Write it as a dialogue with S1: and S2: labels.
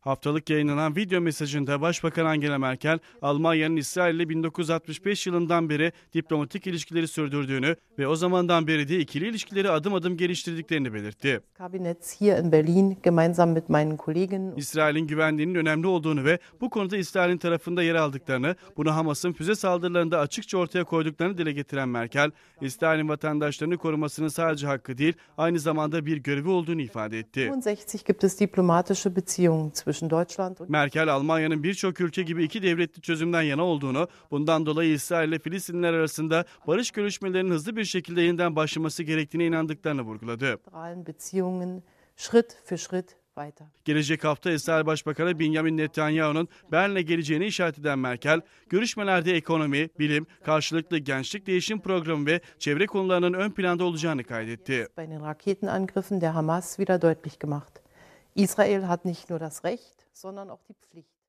S1: Haftalık yayınlanan video mesajında Başbakan Angela Merkel, Almanya'nın İsrail ile 1965 yılından beri diplomatik ilişkileri sürdürdüğünü ve o zamandan beri de ikili ilişkileri adım adım geliştirdiklerini belirtti. İsrail'in güvenliğinin önemli olduğunu ve bu konuda İsrail'in tarafında yer aldıklarını, bunu Hamas'ın füze saldırılarında açıkça ortaya koyduklarını dile getiren Merkel, İsrail'in vatandaşlarını korumasının sadece hakkı değil, aynı zamanda bir görevi olduğunu ifade etti.
S2: 65 gibt es diplomatische Beziehungen
S1: Merkel, Almanya'nın birçok ülke gibi iki devletli çözümden yana olduğunu, bundan dolayı İsrail ile Filistinliler arasında barış görüşmelerinin hızlı bir şekilde yeniden başlaması gerektiğine inandıklarını vurguladı. Gelecek hafta İsrail Başbakanı Benjamin Netanyahu'nun Berlin'e geleceğini işaret eden Merkel, görüşmelerde ekonomi, bilim, karşılıklı gençlik değişim programı ve çevre konularının ön planda olacağını kaydetti.
S2: Israel hat nicht nur das Recht, sondern auch die Pflicht.